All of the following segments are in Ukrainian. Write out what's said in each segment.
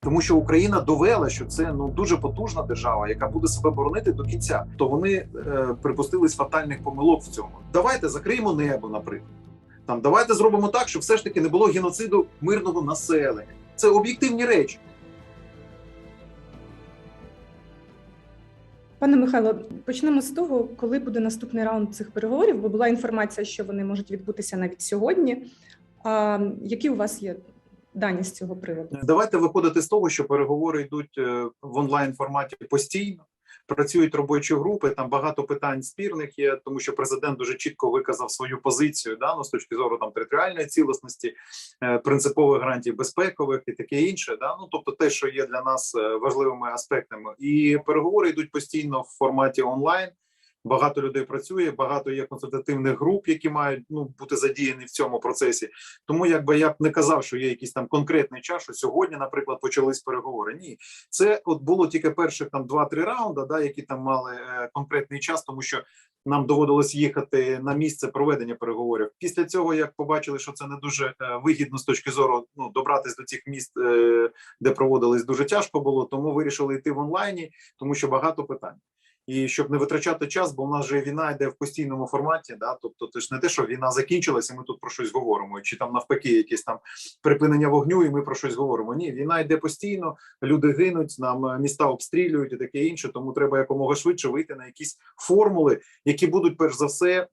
Тому що Україна довела, що це ну дуже потужна держава, яка буде себе боронити до кінця. То вони е, припустились фатальних помилок в цьому. Давайте закриємо небо, наприклад. Там давайте зробимо так, щоб все ж таки не було геноциду мирного населення. Це об'єктивні речі. Пане Михайло, почнемо з того, коли буде наступний раунд цих переговорів, бо була інформація, що вони можуть відбутися навіть сьогодні. А які у вас є дані з цього приводу? Давайте виходити з того, що переговори йдуть е, в онлайн форматі постійно. Працюють робочі групи. Там багато питань спірних є, тому що президент дуже чітко виказав свою позицію да, ну, з точки зору там територіальної цілісності, е, принципових гарантій безпекових і таке інше. Да? Ну тобто, те, що є для нас е, важливими аспектами, і переговори йдуть постійно в форматі онлайн. Багато людей працює, багато є консультативних груп, які мають ну бути задіяні в цьому процесі. Тому якби я б не казав, що є якийсь там конкретний час, що сьогодні, наприклад, почались переговори. Ні, це от було тільки перших там 2-3 раунди, да, які там мали е, конкретний час, тому що нам доводилось їхати на місце проведення переговорів. Після цього, як побачили, що це не дуже е, вигідно з точки зору ну добратись до цих міст, е, де проводились дуже тяжко було, тому вирішили йти в онлайні, тому що багато питань. І щоб не витрачати час, бо в нас же війна йде в постійному форматі. Да, тобто, це ж не те, що війна закінчилася, ми тут про щось говоримо, чи там навпаки, якесь там припинення вогню, і ми про щось говоримо. Ні, війна йде постійно, люди гинуть, нам е, міста обстрілюють і таке інше. Тому треба якомога швидше вийти на якісь формули, які будуть перш за все е,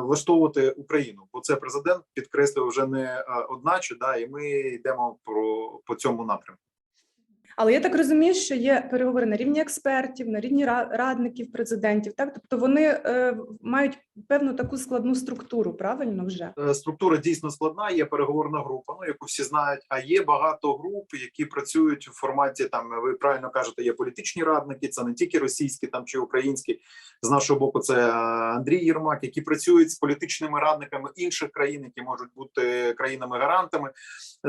влаштовувати Україну. Бо це президент підкреслює вже не е, одначе, да, і ми йдемо про по цьому напрямку. Але я так розумію, що є переговори на рівні експертів, на рівні радників президентів. Так, тобто вони е, мають певну таку складну структуру, правильно вже Е, структура дійсно складна. Є переговорна група, ну яку всі знають. А є багато груп, які працюють в форматі. Там ви правильно кажете, є політичні радники. Це не тільки російські там чи українські. З нашого боку, це е, Андрій Єрмак, які працюють з політичними радниками інших країн, які можуть бути країнами-гарантами.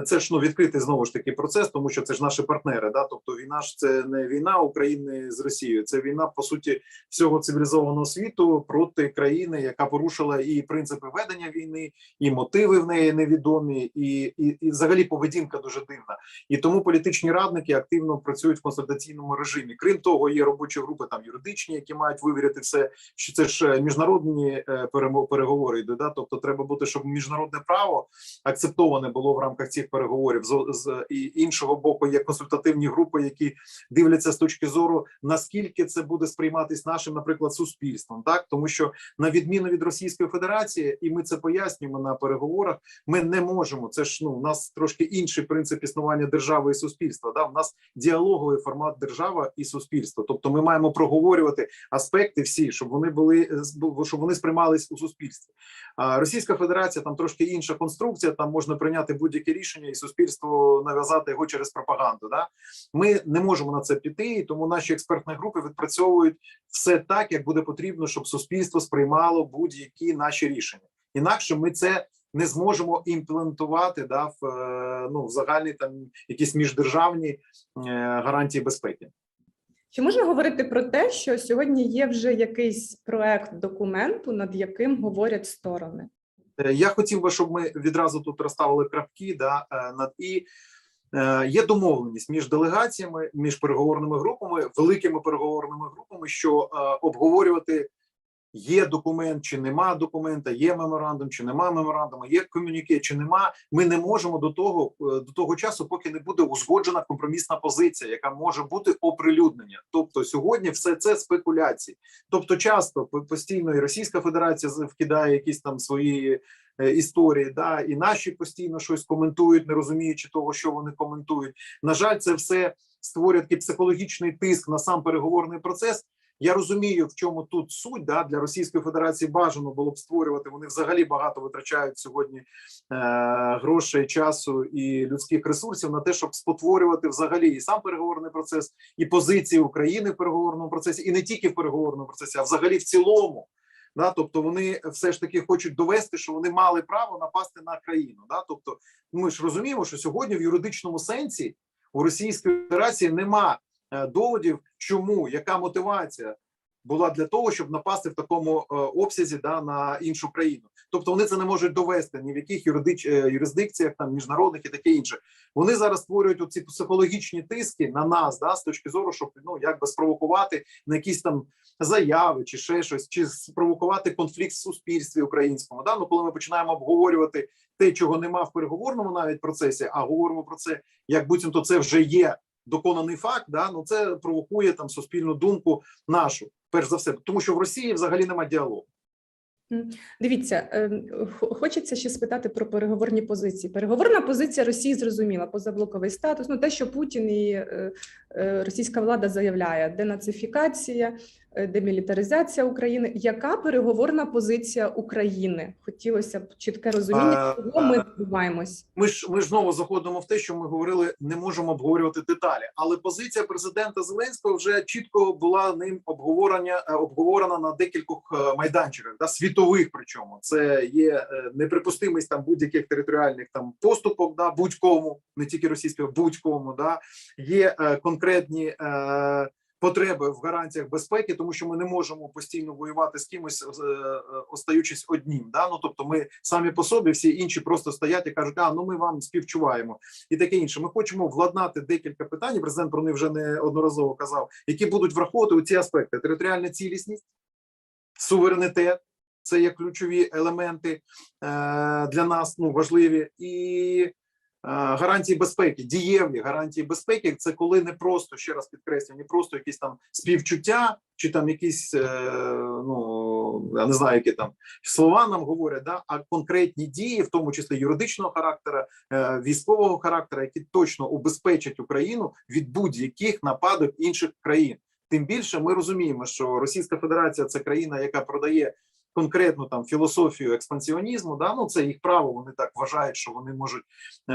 Це ж ну відкритий знову ж таки процес, тому що це ж наші партнери. Да, тобто війна ж це не війна України з Росією, це війна по суті всього цивілізованого світу проти країни, яка порушила і принципи ведення війни, і мотиви в неї невідомі, і, і, і взагалі поведінка дуже дивна. І тому політичні радники активно працюють в консультаційному режимі. Крім того, є робочі групи там юридичні, які мають вивіряти все, що це ж е, міжнародні е, переговори йдуть. Да? Тобто, треба бути, щоб міжнародне право акцептоване було в рамках цих переговорів. З, з і іншого боку, є консультативні групи, які дивляться з точки зору наскільки це буде сприйматись нашим, наприклад, суспільством, так тому що на відміну від Російської Федерації, і ми це пояснюємо на переговорах. Ми не можемо. Це ж ну у нас трошки інший принцип існування держави і суспільства. Да, у нас діалоговий формат держава і суспільство. Тобто, ми маємо проговорювати аспекти всі, щоб вони були е, щоб вони сприймались у суспільстві. А Російська Федерація там трошки інша конструкція. Там можна прийняти будь-яке рішення, і суспільству нав'язати його через пропаганду. Да? Ми не можемо на це піти, і тому наші експертні групи відпрацьовують все так, як буде потрібно, щоб суспільство сприймало будь-які наші рішення. Інакше ми це не зможемо імплементувати да, в е, ну в загальні там якісь міждержавні е, гарантії безпеки. чи можна говорити про те, що сьогодні є вже якийсь проект документу, над яким говорять сторони? Е, Я хотів би, щоб ми відразу тут розставили крапки да, над і. Е, Є домовленість між делегаціями, між переговорними групами, великими переговорними групами, що е, обговорювати є документ чи нема документа, є меморандум чи нема меморандуму, є комюніке чи нема. Ми не можемо до того е, до того часу, поки не буде узгоджена компромісна позиція, яка може бути оприлюднення. Тобто сьогодні все це спекуляції. Тобто, часто по- постійно і Російська Федерація вкидає якісь там свої історії, да і наші постійно щось коментують, не розуміючи того, що вони коментують. На жаль, це все створює такий психологічний тиск на сам переговорний процес. Я розумію, в чому тут суть да для Російської Федерації бажано було б створювати. Вони взагалі багато витрачають сьогодні е, грошей, часу і людських ресурсів на те, щоб спотворювати взагалі і сам переговорний процес, і позиції України в переговорному процесі, і не тільки в переговорному процесі, а взагалі в цілому. Да, тобто вони все ж таки хочуть довести, що вони мали право напасти на країну. Да, тобто, ми ж розуміємо, що сьогодні в юридичному сенсі у Російської Федерації нема е, доводів, чому яка мотивація була для того, щоб напасти в такому е, обсязі да, на іншу країну. Тобто вони це не можуть довести ні в яких юридич, е, юрисдикціях, там міжнародних і таке інше. Вони зараз створюють оці психологічні тиски на нас, да, з точки зору, щоб ну якби спровокувати на якісь там заяви чи ще щось, чи спровокувати конфлікт в суспільстві українському. Да? Ну, коли ми починаємо обговорювати те, чого нема в переговорному навіть процесі, а говоримо про це, як буцімто це вже є доконаний факт. Да? Ну це провокує там суспільну думку нашу, перш за все, тому що в Росії взагалі немає діалогу. Дивіться, е, хочеться ще спитати про переговорні позиції. Переговорна позиція Росії зрозуміла позаблоковий статус. Ну те, що Путін і е, е, російська влада заявляє: денацифікація, демілітаризація України. Яка переговорна позиція України? Хотілося б чітке розуміння, чого ми а, добиваємось. Ми ж ми ж знову заходимо в те, що ми говорили, не можемо обговорювати деталі. Але позиція президента Зеленського вже чітко була ним обговорення е, обговорена на декількох е, майданчиках, да світових. Причому це є е, неприпустимість там будь-яких територіальних там поступок, да будь-кому, не тільки російського, будь-кому, да є е, конкретні. Е, Потреби в гарантіях безпеки, тому що ми не можемо постійно воювати з кимось, е, е, остаючись однім. Да? Ну тобто, ми самі по собі, всі інші просто стоять і кажуть, а ну ми вам співчуваємо і таке інше. Ми хочемо владнати декілька питань. Президент про них вже неодноразово казав, які будуть враховувати у ці аспекти: територіальна цілісність, суверенітет. Це є ключові елементи е, для нас ну важливі і гарантії безпеки, дієві гарантії безпеки. Це коли не просто ще раз підкреслюю, не просто якісь там співчуття, чи там якісь е, ну я не знаю, які там слова нам говорять, да а конкретні дії, в тому числі юридичного характера, е, військового характера, які точно убезпечать Україну від будь-яких нападок інших країн. Тим більше ми розуміємо, що Російська Федерація це країна, яка продає конкретну там філософію експансіонізму. Да, ну це їх право. Вони так вважають, що вони можуть е,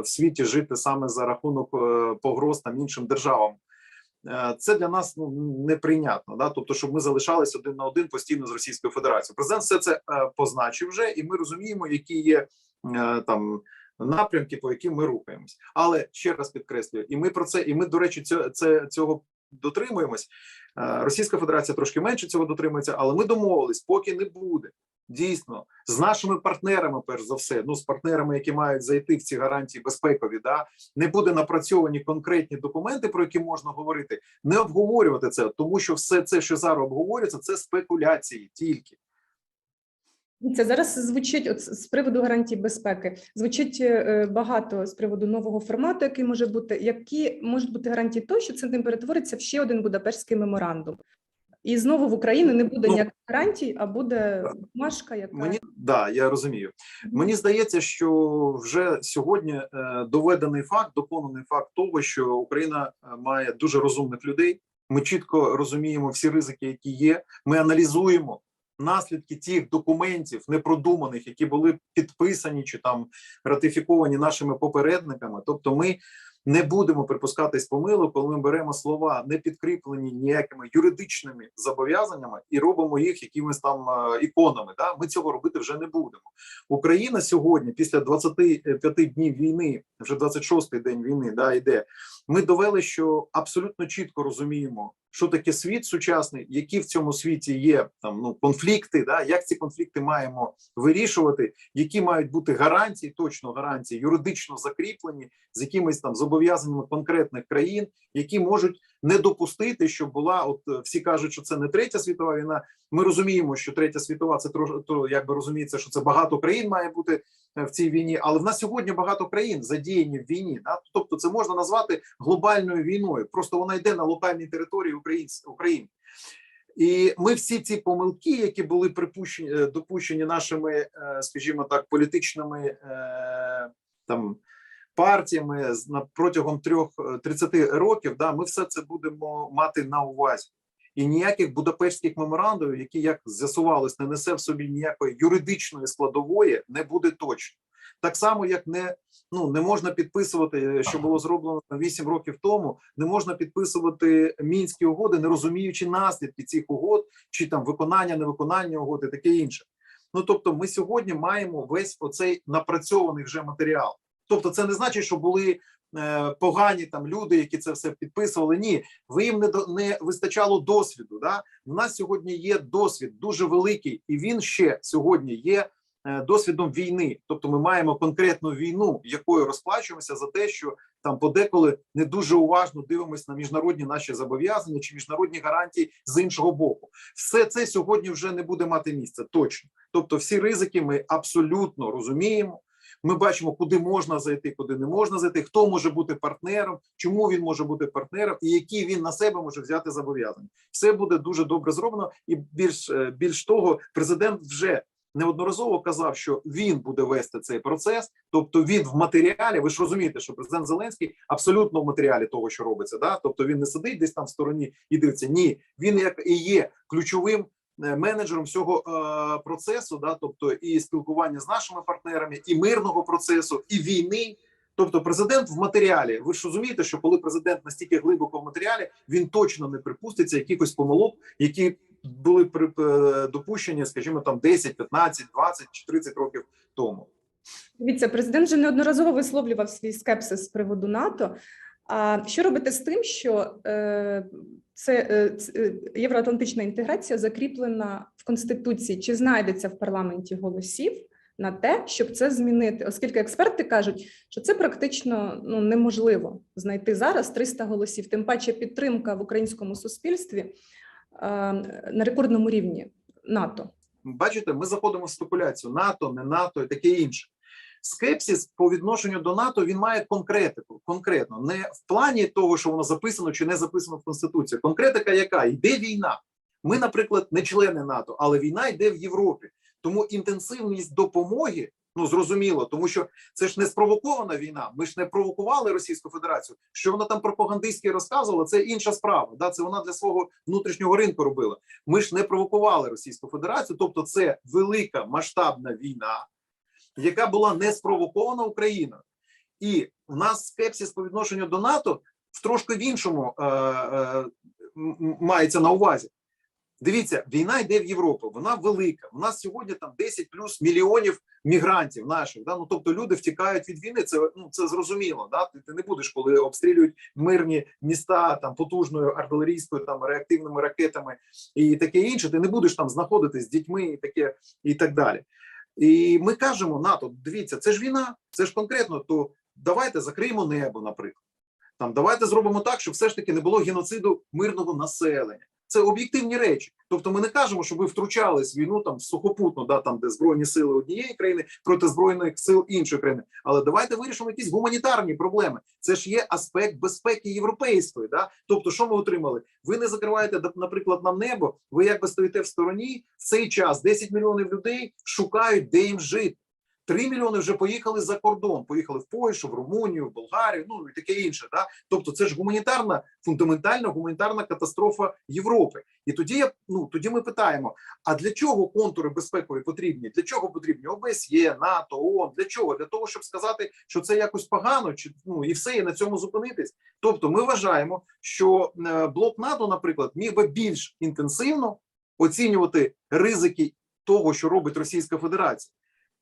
в світі жити саме за рахунок е, погроз там іншим державам. Е, Це для нас ну неприйнятно, да, тобто, щоб ми залишались один на один постійно з Російською Федерацією. Президент все це е, позначив вже, і ми розуміємо, які є е, там напрямки, по яким ми рухаємось. Але ще раз підкреслюю, і ми про це, і ми, до речі, це цього дотримуємось. Е, Російська Федерація трошки менше цього дотримується, але ми домовились, поки не буде. Дійсно, з нашими партнерами, перш за все, ну з партнерами, які мають зайти в ці гарантії безпекові, да не буде напрацьовані конкретні документи, про які можна говорити, не обговорювати це, тому що все це, що зараз обговорюється, це спекуляції тільки. Це зараз звучить от з приводу гарантій безпеки. Звучить е, багато з приводу нового формату, який може бути. Які можуть бути гарантії того, що це не перетвориться в ще один Будапештський меморандум, і знову в Україні не буде Ну, ніяких гарантій, а буде бумажка, яка Мені да, я розумію. Мені здається, що вже сьогодні е, доведений факт, доконаний факт того, що Україна е, має дуже розумних людей. Ми чітко розуміємо всі ризики, які є. Ми аналізуємо наслідки тих документів непродуманих, які були підписані чи там ратифіковані нашими попередниками. Тобто, ми не будемо припускатись помилок, коли ми беремо слова, не підкріплені ніякими юридичними зобов'язаннями, і робимо їх якимись там е, іконами. Да? Ми цього робити вже не будемо. Україна сьогодні, після 25 днів війни, вже 26-й день війни, да, йде. Ми довели, що абсолютно чітко розуміємо, що таке світ сучасний, які в цьому світі є там ну конфлікти, да, як ці конфлікти маємо вирішувати, які мають бути гарантії, точно гарантії, юридично закріплені з якимись там зобов'язаннями конкретних країн, які можуть не допустити, щоб була от е, всі кажуть, що це не третя світова війна. Ми розуміємо, що третя світова це то якби розуміється, що це багато країн має бути е, в цій війні, але в нас сьогодні багато країн задіяні в війні. Да? Тобто, це можна назвати глобальною війною. Просто вона йде на локальній території України. І ми всі ці помилки, які були припущені е, допущені нашими, скажімо так, політичними там партіями протягом трьох е, 30 років, да, ми все це будемо мати на увазі. І ніяких будапештських меморандумів, які як з'ясувалось, не несе в собі ніякої юридичної складової, не буде точно. Так само, як не ну не можна підписувати, е, що було зроблено 8 років тому, не можна підписувати мінські угоди, не розуміючи наслідки цих угод, чи там виконання, невиконання угод і таке інше. Ну тобто, ми сьогодні маємо весь оцей напрацьований вже матеріал. Тобто, це не значить, що були е, погані там люди, які це все підписували. Ні, ви їм не не вистачало досвіду. Да? У нас сьогодні є досвід дуже великий, і він ще сьогодні є е, досвідом війни. Тобто, ми маємо конкретну війну, якою розплачуємося за те, що там подеколи не дуже уважно дивимося на міжнародні наші зобов'язання чи міжнародні гарантії з іншого боку. Все це сьогодні вже не буде мати місця. Точно. Тобто, всі ризики ми абсолютно розуміємо. Ми бачимо, куди можна зайти, куди не можна зайти, хто може бути партнером, чому він може бути партнером, і які він на себе може взяти зобов'язання. Все буде дуже добре зроблено, і більш е, більш того, президент вже неодноразово казав, що він буде вести цей процес. Тобто, він в матеріалі. Ви ж розумієте, що президент Зеленський абсолютно в матеріалі того, що робиться. Да, тобто він не сидить десь там в стороні і дивиться. Ні, він як і є ключовим менеджером всього е, процесу, да, тобто і спілкування з нашими партнерами, і мирного процесу, і війни. Тобто, президент в матеріалі. Ви ж розумієте, що коли президент настільки глибоко в матеріалі, він точно не припуститься якихось помилок, які були при е, допущені, скажімо, там 10, 15, 20 чи 30 років тому. Дивіться, президент вже неодноразово висловлював свій скепсис з приводу НАТО. А що робити з тим, що е, це е, е, євроатлантична інтеграція закріплена в конституції? Чи знайдеться в парламенті голосів на те, щоб це змінити? Оскільки експерти кажуть, що це практично ну неможливо знайти зараз 300 голосів, тим паче підтримка в українському суспільстві е, на рекордному рівні НАТО. Бачите, ми заходимо в спекуляцію НАТО, не НАТО і таке інше. Скепсис по відношенню до НАТО він має конкретику, конкретно не в плані того, що воно записано чи не записано в конституції. Конкретика, яка йде війна. Ми, наприклад, не члени НАТО, але війна йде в Європі. Тому інтенсивність допомоги ну зрозуміло, тому що це ж не спровокована війна. Ми ж не провокували Російську Федерацію. Що вона там пропагандистськи розказувала, це інша справа. Да, це вона для свого внутрішнього ринку робила. Ми ж не провокували Російську Федерацію, тобто це велика масштабна війна, яка була не спровокована Україною. І в нас скепсис по відношенню до НАТО в трошки в іншому е, е, мається на увазі. Дивіться, війна йде в Європу, вона велика. У нас сьогодні там 10 плюс мільйонів мігрантів наших. Да? Ну тобто люди втікають від війни. Це ну це зрозуміло. Да? Ти, ти не будеш, коли обстрілюють мирні міста там потужною артилерійською, там реактивними ракетами і таке інше. Ти не будеш там знаходитись з дітьми і таке і так далі. І ми кажемо НАТО, дивіться, це ж війна, це ж конкретно. То давайте закриємо небо, наприклад. Там давайте зробимо так, щоб все ж таки не було геноциду мирного населення. Це об'єктивні речі. Тобто, ми не кажемо, що ви втручались в війну там сухопутно, да там де збройні сили однієї країни проти збройних сил іншої країни. Але давайте вирішимо якісь гуманітарні проблеми. Це ж є аспект безпеки європейської. Да, тобто, що ми отримали? Ви не закриваєте, наприклад, нам небо. Ви якби стоїте в стороні в цей час. 10 мільйонів людей шукають, де їм жити. 3 мільйони вже поїхали за кордон, поїхали в Польщу, в Румунію, в Болгарію, ну і таке інше. Да? Тобто, це ж гуманітарна, фундаментальна гуманітарна катастрофа Європи. І тоді я ну тоді ми питаємо: а для чого контури безпекові потрібні? Для чого потрібні ОБСЄ, НАТО, ООН? Для чого? Для того, щоб сказати, що це якось погано, чи ну і все, і на цьому зупинитись. Тобто, ми вважаємо, що е, блок НАТО, наприклад, міг би більш інтенсивно оцінювати ризики того, що робить Російська Федерація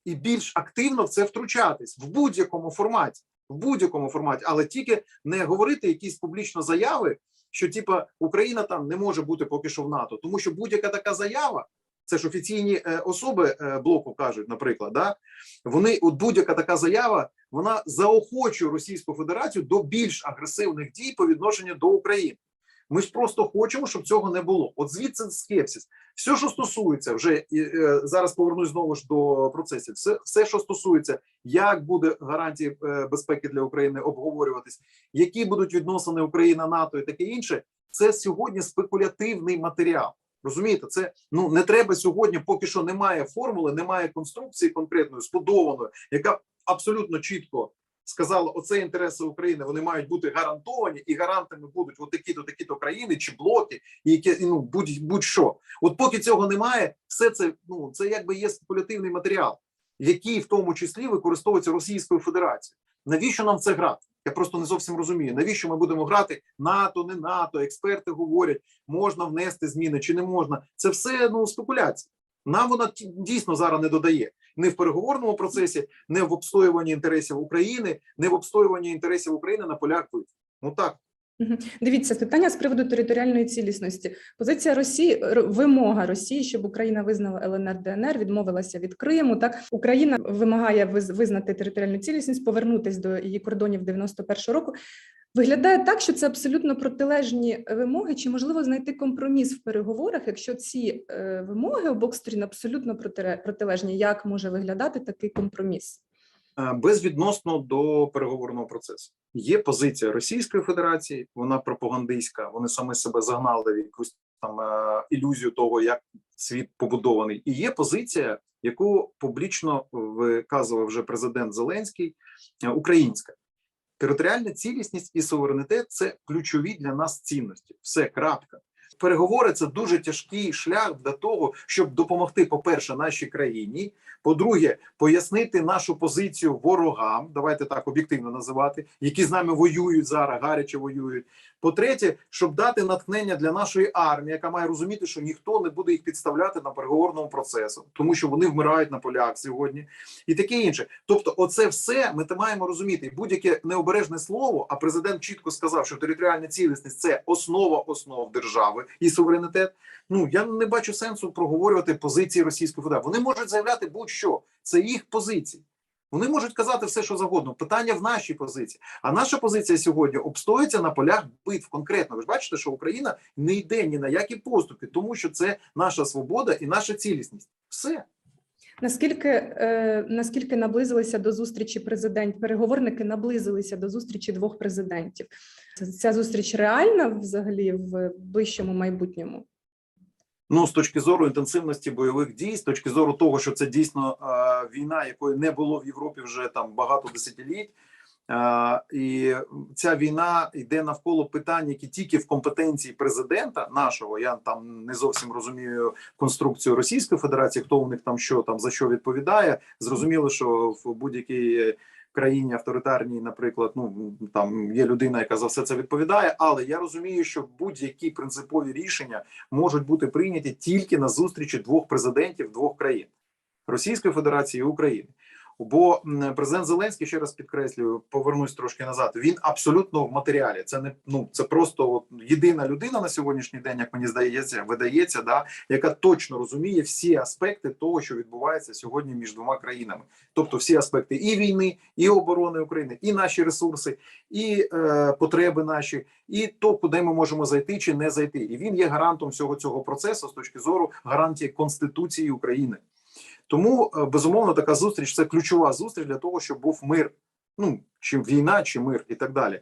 і більш активно в це втручатись в будь-якому форматі, в будь-якому форматі, але тільки не говорити якісь публічно заяви, що типа Україна там не може бути поки що в НАТО, тому що будь-яка така заява. Це ж офіційні е, особи е, блоку кажуть, наприклад, да вони от будь-яка така заява вона заохочує Російську Федерацію до більш агресивних дій по відношенню до України. Ми ж просто хочемо, щоб цього не було. От звідси скепсис. Все, що стосується, вже е, зараз повернусь знову ж до процесів. Все, все, що стосується, як буде гарантії е, безпеки для України обговорюватись, які будуть відносини Україна, НАТО і таке інше. Це сьогодні спекулятивний матеріал. Розумієте, це ну не треба сьогодні, поки що немає формули, немає конструкції конкретної збудованої, яка абсолютно чітко сказала, оце інтереси України. Вони мають бути гарантовані, і гарантами будуть от такі-то такі-то країни чи блоки, і які ну будь будь-що. От поки цього немає, все це ну це якби є спекулятивний матеріал, який в тому числі використовується Російською Федерацією. Навіщо нам це грати? Я просто не зовсім розумію. Навіщо ми будемо грати НАТО, не НАТО? Експерти говорять, можна внести зміни чи не можна. Це все ну спекуляція. Нам вона дійсно зараз не додає не в переговорному процесі, не в обстоюванні інтересів України, не в обстоюванні інтересів України на полях битв. Ну так. Дивіться, питання з приводу територіальної цілісності. Позиція Росії, вимога Росії, щоб Україна визнала ЛНР ДНР, відмовилася від Криму. Так Україна вимагає виз- визнати територіальну цілісність, повернутись до її кордонів 91-го року. Виглядає так, що це абсолютно протилежні вимоги. Чи можливо знайти компроміс в переговорах, якщо ці е, вимоги обох сторін абсолютно протилежні? Як може виглядати такий компроміс? Е, безвідносно до переговорного процесу. Є позиція Російської Федерації, вона пропагандистська. Вони саме себе загнали в якусь там е, ілюзію того, як світ побудований. І є позиція, яку публічно виказував вже президент Зеленський, е, українська. Територіальна цілісність і суверенітет це ключові для нас цінності. Все крапка. Переговори це дуже тяжкий шлях для того, щоб допомогти, по-перше, нашій країні. По-друге, пояснити нашу позицію ворогам. Давайте так об'єктивно називати, які з нами воюють зараз, гаряче воюють. По-третє, щоб дати натхнення для нашої армії, яка має розуміти, що ніхто не буде їх підставляти на переговорному процесу, тому що вони вмирають на полях сьогодні, і таке інше. Тобто, оце все ми маємо розуміти. Будь-яке необережне слово. А президент чітко сказав, що територіальна цілісність це основа основ держави і суверенітет. Ну я не бачу сенсу проговорювати позиції Російської Федерації. Вони можуть заявляти будь-що це їх позиції. Вони можуть казати все, що завгодно. Питання в нашій позиції. А наша позиція сьогодні обстоюється на полях битв. Конкретно ви ж бачите, що Україна не йде ні на які поступи, тому що це наша свобода і наша цілісність. Все. Наскільки е, наскільки наблизилися до зустрічі президент, переговорники наблизилися до зустрічі двох президентів? Ця зустріч реальна взагалі в ближчому майбутньому? Ну, з точки зору інтенсивності бойових дій, з точки зору того, що це дійсно е, війна, якої не було в Європі вже там багато десятиліть. Е, і ця війна йде навколо питань, які тільки в компетенції президента нашого. Я там не зовсім розумію конструкцію Російської Федерації, хто у них там що там за що відповідає. Зрозуміло, що в будь-якій країні авторитарній, наприклад, ну там є людина, яка за все це відповідає. Але я розумію, що будь-які принципові рішення можуть бути прийняті тільки на зустрічі двох президентів двох країн Російської Федерації і України. Бо президент Зеленський ще раз підкреслюю, повернусь трошки назад. Він абсолютно в матеріалі. Це не ну це просто от єдина людина на сьогоднішній день, як мені здається, видається, да яка точно розуміє всі аспекти того, що відбувається сьогодні між двома країнами, тобто всі аспекти і війни, і оборони України, і наші ресурси, і е, потреби наші, і то, куди ми можемо зайти чи не зайти. І він є гарантом всього цього процесу з точки зору гарантії Конституції України. Тому е, безумовно така зустріч це ключова зустріч для того, щоб був мир. Ну чи війна, чи мир, і так далі.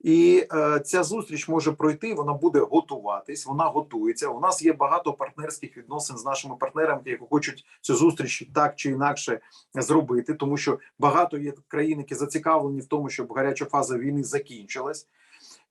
І е, ця зустріч може пройти. Вона буде готуватись, вона готується. У нас є багато партнерських відносин з нашими партнерами, які хочуть цю зустріч так чи інакше зробити, тому що багато є країн, які зацікавлені в тому, щоб гаряча фаза війни закінчилась.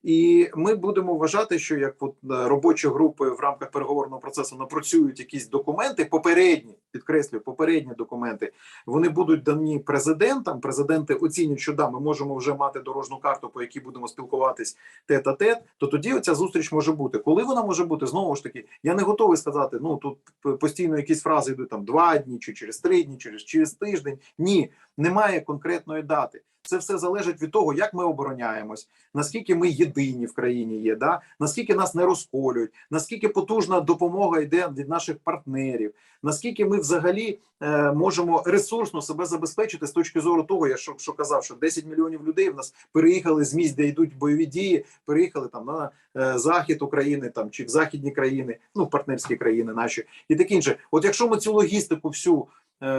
І ми будемо вважати, що як от е, робочі групи в рамках переговорного процесу напрацюють якісь документи, попередні підкреслюю, попередні документи. Вони будуть дані президентам. Президенти оцінять, що да, ми можемо вже мати дорожну карту, по якій будемо спілкуватись тет а тет. То тоді оця зустріч може бути. Коли вона може бути, знову ж таки, я не готовий сказати. Ну тут постійно якісь фрази йдуть там два дні, чи через три дні, через через тиждень. Ні, немає конкретної дати. Це все залежить від того, як ми обороняємось, наскільки ми єдині в країні є, да? наскільки нас не розколюють, наскільки потужна допомога йде від наших партнерів, наскільки ми взагалі е, можемо ресурсно себе забезпечити з точки зору того, я що, що казав, що 10 мільйонів людей в нас переїхали з місць, де йдуть бойові дії, переїхали там на е, захід України там чи в західні країни, ну партнерські країни наші, і таке інше. От якщо ми цю логістику всю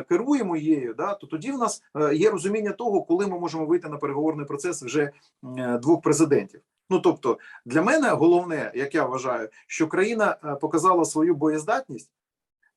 керуємо її, да, то тоді в нас е, є розуміння того, коли ми можемо вийти на переговорний процес вже е, двох президентів. Ну тобто, для мене головне, як я вважаю, що країна е, показала свою боєздатність.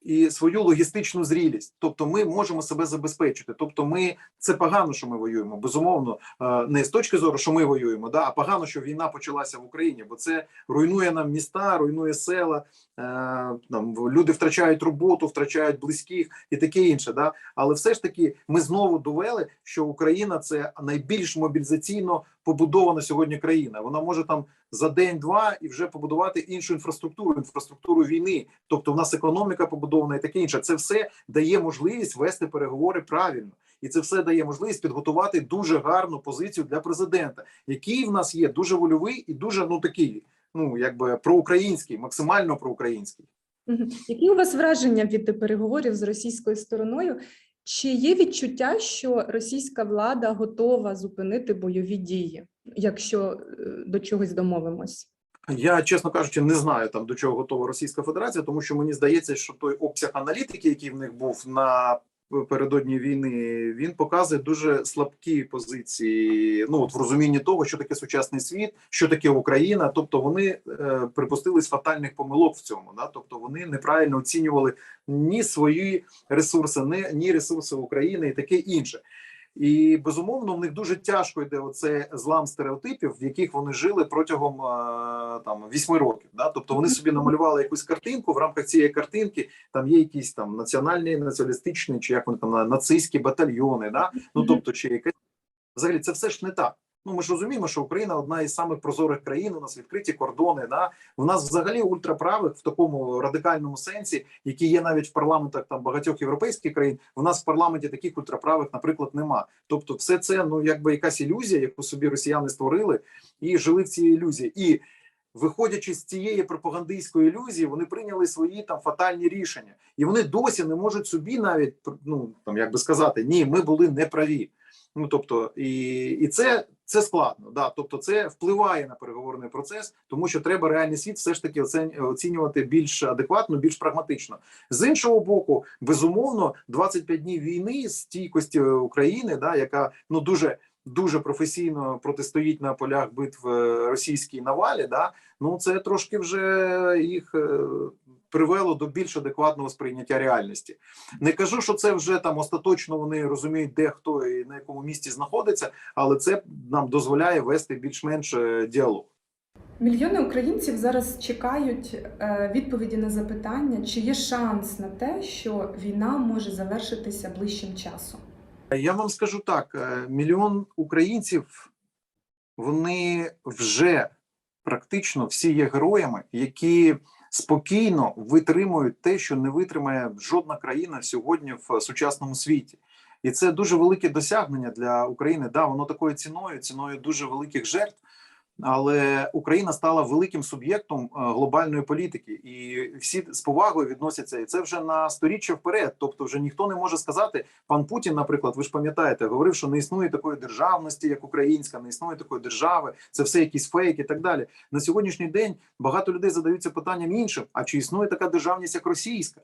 І свою логістичну зрілість, тобто ми можемо себе забезпечити. Тобто, ми це погано, що ми воюємо. Безумовно, е, не з точки зору, що ми воюємо, да, а погано, що війна почалася в Україні, бо це руйнує нам міста, руйнує села. Е, Там люди втрачають роботу, втрачають близьких і таке інше. Да? Але все ж таки ми знову довели, що Україна це найбільш мобілізаційно побудована сьогодні країна. Вона може там за день-два і вже побудувати іншу інфраструктуру, інфраструктуру війни. Тобто, в нас економіка побудована і таке інше. Це все дає можливість вести переговори правильно, і це все дає можливість підготувати дуже гарну позицію для президента, який в нас є дуже вольовий і дуже ну такий, ну якби проукраїнський, максимально проукраїнський. Які у вас враження від переговорів з російською стороною? Чи є відчуття, що російська влада готова зупинити бойові дії, якщо е, до чогось домовимось? Я, чесно кажучи, не знаю там до чого готова Російська Федерація, тому що мені здається, що той обсяг аналітики, який в них був на передодні війни, він показує дуже слабкі позиції. Ну от в розумінні того, що таке сучасний світ, що таке Україна. Тобто вони е, припустились фатальних помилок в цьому. Да? Тобто вони неправильно оцінювали ні свої ресурси, ні, ні ресурси України і таке інше. І безумовно в них дуже тяжко йде оце злам стереотипів, в яких вони жили протягом е, там вісьми років. Да? Тобто вони собі намалювали якусь картинку. В рамках цієї картинки там є якісь там національні, націоналістичні, чи як вони там на- нацистські батальйони. Да? Ну тобто, чи якась взагалі це все ж не так. Ну ми ж розуміємо, що Україна одна із самих прозорих країн. У нас відкриті кордони. Да? У нас взагалі ультраправих в такому радикальному сенсі, які є навіть в парламентах там багатьох європейських країн. У нас в парламенті таких ультраправих, наприклад, нема. Тобто, все це ну якби якась ілюзія, яку собі росіяни створили і жили в цій ілюзії. І виходячи з цієї пропагандистської ілюзії, вони прийняли свої там фатальні рішення, і вони досі не можуть собі навіть ну там як би сказати, ні, ми були неправі. Ну тобто, і, і це, це складно. Да, тобто, це впливає на переговорний процес, тому що треба реальний світ все ж таки оцінювати більш адекватно, більш прагматично. З іншого боку, безумовно, 25 днів війни стійкості України, да, яка ну дуже дуже професійно протистоїть на полях битв е, російській навалі. Да, ну це трошки вже їх. Привело до більш адекватного сприйняття реальності. Не кажу, що це вже там остаточно вони розуміють, де хто і на якому місці знаходиться, але це нам дозволяє вести більш-менш е, діалог. Мільйони українців зараз чекають е, відповіді на запитання, чи є шанс на те, що війна може завершитися ближчим часом. Я вам скажу так: е, мільйон українців вони вже практично всі є героями, які спокійно витримують те, що не витримає жодна країна сьогодні в сучасному світі. І це дуже велике досягнення для України. Да, воно такою ціною, ціною дуже великих жертв. Але Україна стала великим суб'єктом е, глобальної політики, і всі з повагою відносяться. І це вже на сторіччя вперед. Тобто, вже ніхто не може сказати. Пан Путін, наприклад, ви ж пам'ятаєте, говорив, що не існує такої державності, як українська, не існує такої держави. Це все якісь фейк і так далі. На сьогоднішній день багато людей задаються питанням іншим: а чи існує така державність, як російська?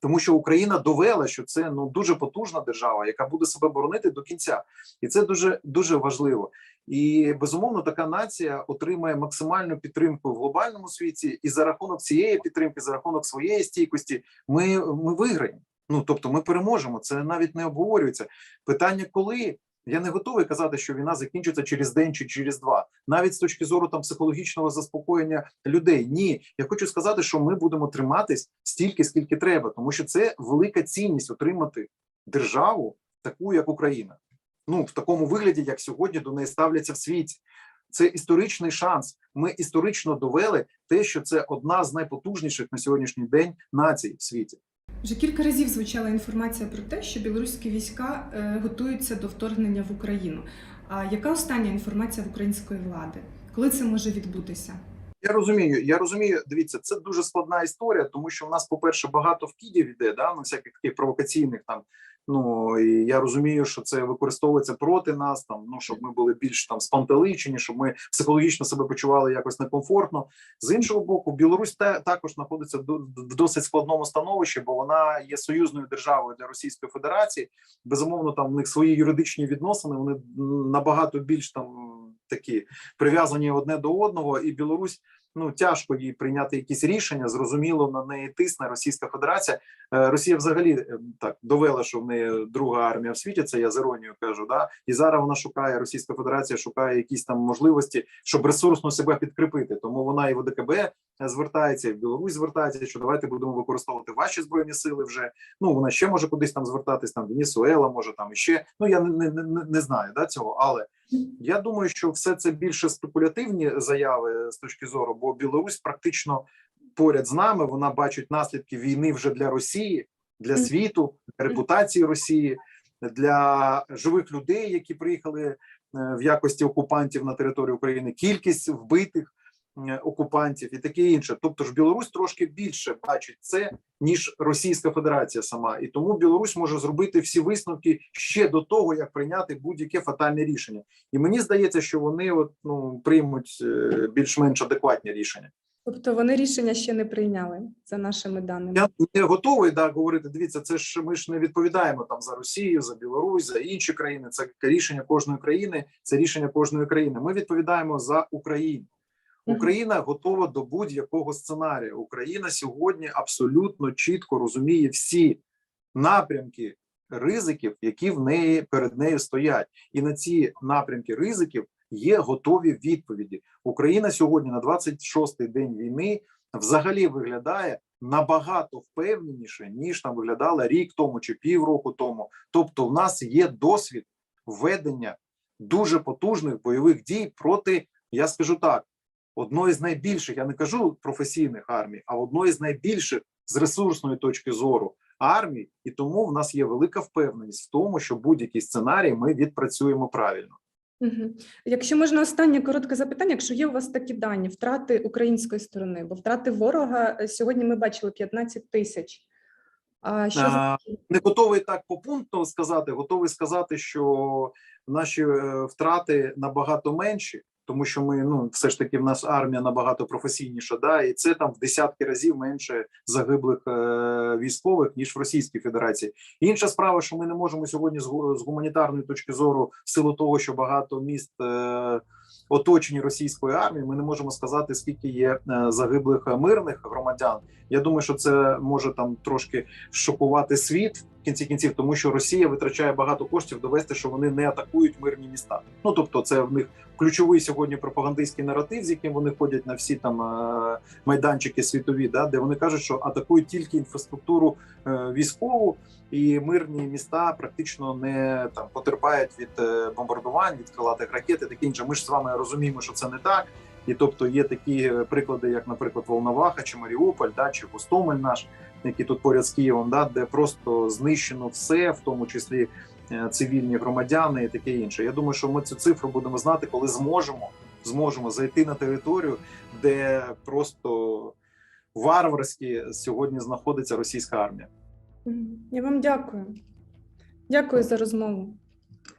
Тому що Україна довела, що це ну дуже потужна держава, яка буде себе боронити до кінця, і це дуже дуже важливо. І безумовно, така нація отримає максимальну підтримку в глобальному світі, і за рахунок цієї підтримки, за рахунок своєї стійкості, ми, ми виграємо. Ну тобто, ми переможемо. Це навіть не обговорюється. Питання, коли я не готовий казати, що війна закінчиться через день чи через два, навіть з точки зору там психологічного заспокоєння людей. Ні, я хочу сказати, що ми будемо триматись стільки, скільки треба, тому що це велика цінність отримати державу, таку як Україна. Ну в такому вигляді, як сьогодні до неї ставляться в світі. Це історичний шанс. Ми історично довели те, що це одна з найпотужніших на сьогоднішній день націй в світі. Вже кілька разів звучала інформація про те, що білоруські війська е, готуються до вторгнення в Україну. А яка остання інформація в української влади? Коли це може відбутися? Я розумію, я розумію. Дивіться, це дуже складна історія, тому що в нас, по-перше, багато вкидів іде, да, на всяких таких провокаційних там. Ну і я розумію, що це використовується проти нас, там ну щоб ми були більш там спантеличені, щоб ми психологічно себе почували якось некомфортно. З іншого боку, Білорусь та також знаходиться в досить складному становищі, бо вона є союзною державою для Російської Федерації. Безумовно, там в них свої юридичні відносини. Вони набагато більш там такі прив'язані одне до одного, і Білорусь. Ну тяжко їй прийняти якісь рішення. Зрозуміло, на неї тисне Російська Федерація. Е, Росія взагалі е, так довела, що в неї друга армія в світі. Це я з іронією кажу. Да, і зараз вона шукає Російська Федерація, шукає якісь там можливості, щоб ресурсно себе підкріпити. Тому вона і в ОДКБ е, звертається, і в Білорусь звертається, що давайте будемо використовувати ваші збройні сили вже. Ну вона ще може кудись там звертатись, там Венесуела, може там іще. Ну я не, не, не, не знаю да, цього, але я думаю, що все це більше спекулятивні заяви з точки зору, бо Білорусь практично поряд з нами вона бачить наслідки війни вже для Росії, для світу, для репутації Росії, для живих людей, які приїхали е, в якості окупантів на територію України, кількість вбитих окупантів і таке інше. Тобто ж Білорусь трошки більше бачить це ніж Російська Федерація сама, і тому Білорусь може зробити всі висновки ще до того, як прийняти будь-яке фатальне рішення. І мені здається, що вони от ну приймуть е, більш-менш адекватні рішення. Тобто вони рішення ще не прийняли за нашими даними. Я не готовий да говорити. Дивіться, це ж ми ж не відповідаємо там за Росію, за Білорусь, за інші країни. Це рішення кожної країни. Це рішення кожної країни. Ми відповідаємо за Україну. Україна готова до будь-якого сценарію. Україна сьогодні абсолютно чітко розуміє всі напрямки ризиків, які в неї перед нею стоять, і на ці напрямки ризиків є готові відповіді. Україна сьогодні на 26-й день війни взагалі виглядає набагато впевненіше ніж там виглядала рік тому чи півроку тому. Тобто, в нас є досвід введення дуже потужних бойових дій проти, я скажу так, одної з найбільших, я не кажу професійних армій, а одної з найбільших з ресурсної точки зору армій, і тому в нас є велика впевненість в тому, що будь-який сценарій ми відпрацюємо правильно. Угу. Якщо можна останнє коротке запитання, якщо є у вас такі дані втрати української сторони, бо втрати ворога е, сьогодні ми бачили 15 тисяч. А що за не готовий так попунктно сказати, готовий сказати, що наші е, втрати набагато менші, тому що ми ну все ж таки в нас армія набагато професійніша, да, і це там в десятки разів менше загиблих е, військових ніж в Російській Федерації. Інша справа, що ми не можемо сьогодні з, гуманітарної точки зору, в силу того, що багато міст. Е, Оточені російською армією, ми не можемо сказати, скільки є е, загиблих е, мирних громадян. Я думаю, що це може там трошки шокувати світ кінці кінців, тому що Росія витрачає багато коштів довести, що вони не атакують мирні міста. Ну тобто, це в них ключовий сьогодні пропагандистський наратив, з яким вони ходять на всі там е, майданчики світові, да, де вони кажуть, що атакують тільки інфраструктуру е, військову, і мирні міста практично не там потерпають від е, бомбардувань, від крилатих ракет і таке інше. Ми ж з вами розуміємо, що це не так. І тобто є такі приклади, як, наприклад, Волноваха чи Маріуполь, да, чи Гостомель наш, які тут поряд з Києвом, да, де просто знищено все, в тому числі е, цивільні громадяни і таке інше. Я думаю, що ми цю цифру будемо знати, коли зможемо зможемо зайти на територію, де просто варварськи сьогодні знаходиться російська армія. Я вам дякую. Дякую за розмову.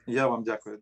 Я вам дякую.